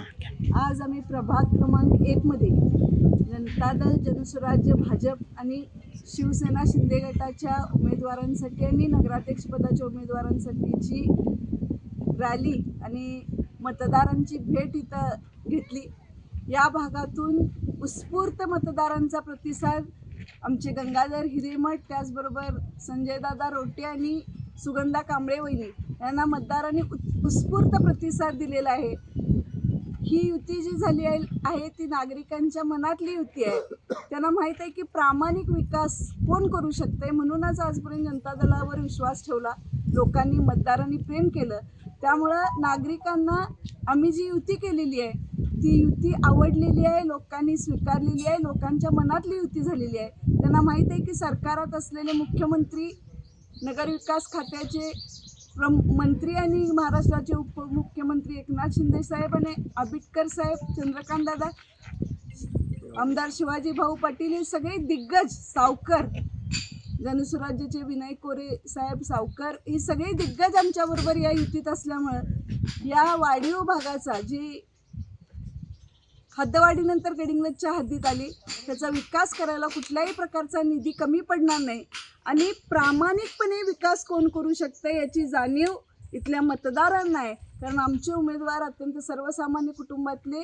आज आम्ही प्रभाग क्रमांक एकमध्ये जनता दल जनस्वराज्य भाजप आणि शिवसेना शिंदे गटाच्या उमेदवारांसाठी आणि नगराध्यक्षपदाच्या उमेदवारांसाठीची रॅली आणि मतदारांची भेट इथं घेतली. या भागातून उत्स्फूर्त मतदारांचा प्रतिसाद आमचे गंगाधर हिरेमठ त्याचबरोबर संजयदादा रोटे आणि सुगंधा कांबळे वहिनी यांना मतदारांनी उत् उत्स्फूर्त प्रतिसाद दिलेला आहे. ही युती जी झाली आहे आहे ती नागरिकांच्या मनातली युती आहे. त्यांना माहीत आहे की प्रामाणिक विकास कोण करू शकते म्हणूनच आजपर्यंत जनता दलावर विश्वास ठेवला. लोकांनी मतदारांनी प्रेम केलं. त्यामुळं नागरिकांना आम्ही जी युती केलेली आहे ती युती आवडलेली आहे लोकांनी स्वीकारलेली आहे लोकांच्या मनातली युती झालेली आहे. त्यांना माहीत आहे की सरकारात असलेले मुख्यमंत्री नगरविकास खात्याचे प्रम मंत्री आणि महाराष्ट्राचे उपमुख्यमंत्री एकनाथ शिंदे साहेब आणि आंबेडकर साहेब चंद्रकांत दादा आमदार शिवाजी भाऊ पाटील हे सगळे दिग्गज सावकर जनसुराज्याचे विनय कोरे साहेब सावकर हे सगळे दिग्गज आमच्याबरोबर या युतीत असल्यामुळं या वाढीव भागाचा जी हद्दवाढीनंतर गडिंग्लजच्या हद्दीत आली. त्याचा विकास करायला कुठल्याही प्रकारचा निधी कमी पडणार नाही. आणि प्रामाणिकपणे विकास कोण करू शकतं याची जाणीव इथल्या मतदारांना आहे. कारण आमचे उमेदवार अत्यंत सर्वसामान्य कुटुंबातले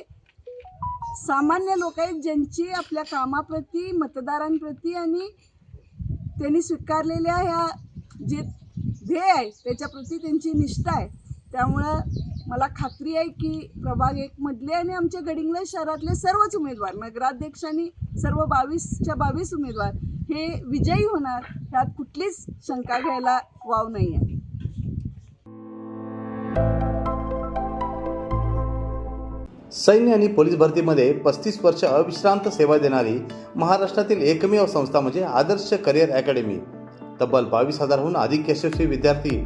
सामान्य लोक आहेत ज्यांची आपल्या कामाप्रती मतदारांप्रती आणि त्यांनी स्वीकारलेल्या ह्या जे ध्येय आहे त्याच्याप्रती त्यांची निष्ठा आहे. त्यामुळं मला खात्री आहे की प्रभाग एकमधले आणि आमच्या गडिंगले शहरातले सर्वच उमेदवार नगराध्यक्षांनी आणि सर्व बावीसच्या बावीस उमेदवार हे विजयी होणार ह्यात कुठलीच शंका घ्यायला वाव नाही आहे सैन्य आणि पोलीस भरतीमध्ये पस्तीस वर्ष अविश्रांत सेवा देणारी महाराष्ट्रातील एकमेव संस्था म्हणजे आदर्श करिअर अकॅडमी. तब्बल बावीस हजारहून अधिक यशस्वी विद्यार्थी